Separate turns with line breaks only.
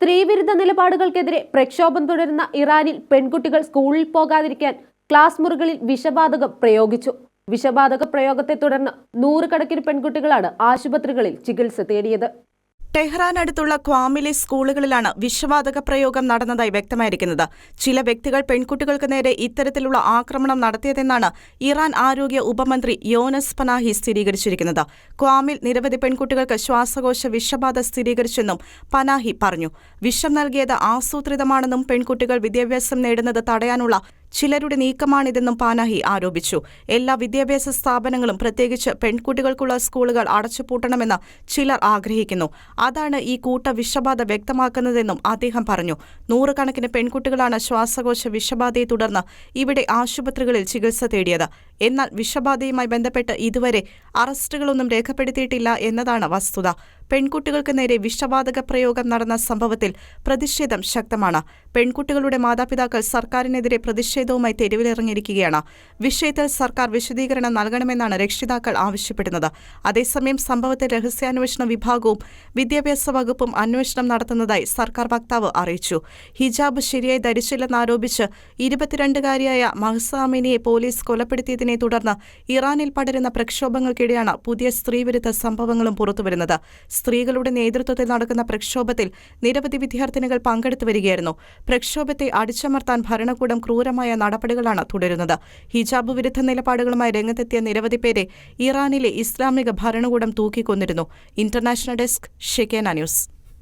സ്ത്രീവിരുദ്ധ നിലപാടുകൾക്കെതിരെ പ്രക്ഷോഭം തുടരുന്ന ഇറാനിൽ പെൺകുട്ടികൾ സ്കൂളിൽ പോകാതിരിക്കാൻ ക്ലാസ് മുറികളിൽ വിഷബാധകം പ്രയോഗിച്ചു. വിഷബാധക പ്രയോഗത്തെ തുടർന്ന് നൂറുകണക്കിന് പെൺകുട്ടികളാണ് ആശുപത്രികളിൽ ചികിത്സ തേടിയത്.
ടെഹ്റാൻ അടുത്തുള്ള ക്വാമിലെ സ്കൂളുകളിലാണ് വിഷവാതക പ്രയോഗം നടന്നതായി വ്യക്തമായിരിക്കുന്നത്. ചില വ്യക്തികൾ പെൺകുട്ടികൾക്ക് നേരെ ഇത്തരത്തിലുള്ള ആക്രമണം നടത്തിയതെന്നാണ് ഇറാൻ ആരോഗ്യ ഉപമന്ത്രി യോനസ് പനാഹി സ്ഥിരീകരിച്ചിരിക്കുന്നത്. ക്വാമിൽ നിരവധി പെൺകുട്ടികൾക്ക് ശ്വാസകോശ വിഷബാധ സ്ഥിരീകരിച്ചെന്നും പനാഹി പറഞ്ഞു. വിഷം നൽകിയത് ആസൂത്രിതമാണെന്നും പെൺകുട്ടികൾ വിദ്യാഭ്യാസം നേടുന്നത് തടയാനുള്ള ചിലരുടെ നീക്കമാണിതെന്നും പാനാഹി ആരോപിച്ചു. എല്ലാ വിദ്യാഭ്യാസ സ്ഥാപനങ്ങളും പ്രത്യേകിച്ച് പെൺകുട്ടികൾക്കുള്ള സ്കൂളുകൾ അടച്ചുപൂട്ടണമെന്ന് ചിലർ ആഗ്രഹിക്കുന്നു. അതാണ് ഈ കൂട്ട വിഷബാധ വ്യക്തമാക്കുന്നതെന്നും അദ്ദേഹം പറഞ്ഞു. നൂറുകണക്കിന് പെൺകുട്ടികളാണ് ശ്വാസകോശ വിഷബാധയെ തുടർന്ന് ഇവിടെ ആശുപത്രികളിൽ ചികിത്സ തേടിയത്. എന്നാൽ വിഷബാധയുമായി ബന്ധപ്പെട്ട് ഇതുവരെ അറസ്റ്റുകളൊന്നും രേഖപ്പെടുത്തിയിട്ടില്ല എന്നതാണ് വസ്തുത. പെൺകുട്ടികൾക്ക് നേരെ വിഷവാതക പ്രയോഗം നടന്ന സംഭവത്തിൽ പ്രതിഷേധം ശക്തമാണ്. പെൺകുട്ടികളുടെ മാതാപിതാക്കൾ സർക്കാരിനെതിരെ പ്രതിഷേധവുമായി തെരുവിലിറങ്ങിയിരിക്കുകയാണ്. വിഷയത്തിൽ സർക്കാർ വിശദീകരണം നൽകണമെന്നാണ് രക്ഷിതാക്കൾ ആവശ്യപ്പെടുന്നത്. അതേസമയം സംഭവത്തെ രഹസ്യാന്വേഷണ വിഭാഗവും വിദ്യാഭ്യാസ വകുപ്പും അന്വേഷണം നടത്തുന്നതായി സർക്കാർ വക്താവ് അറിയിച്ചു. ഹിജാബ് ശരിയായി ധരിച്ചില്ലെന്നാരോപിച്ച് ഇരുപത്തിരണ്ടുകാരിയായ മഹ്സാമിനിയെ പോലീസ് കൊലപ്പെടുത്തിയതിനെ തുടർന്ന് ഇറാനിൽ പടരുന്ന പ്രക്ഷോഭങ്ങൾക്കിടെയാണ് പുതിയ സ്ത്രീവിരുദ്ധ സംഭവങ്ങളും പുറത്തുവരുന്നത്. സ്ത്രീകളുടെ നേതൃത്വത്തിൽ നടക്കുന്ന പ്രക്ഷോഭത്തിൽ നിരവധി വിദ്യാർത്ഥിനികൾ പങ്കെടുത്തു വരികയായിരുന്നു പ്രക്ഷോഭത്തെ അടിച്ചമർത്താൻ ഭരണകൂടം ക്രൂരമായ നടപടികളാണ് തുടരുന്നത്. ഹിജാബ് വിരുദ്ധ നിലപാടുകളുമായി രംഗത്തെത്തിയ നിരവധി പേരെ ഇറാനിലെ ഇസ്ലാമിക ഭരണകൂടം തൂക്കിക്കൊന്നിരുന്നു. ഇന്റർനാഷണൽ ഡെസ്ക് ഷെക്കേന ന്യൂസ്.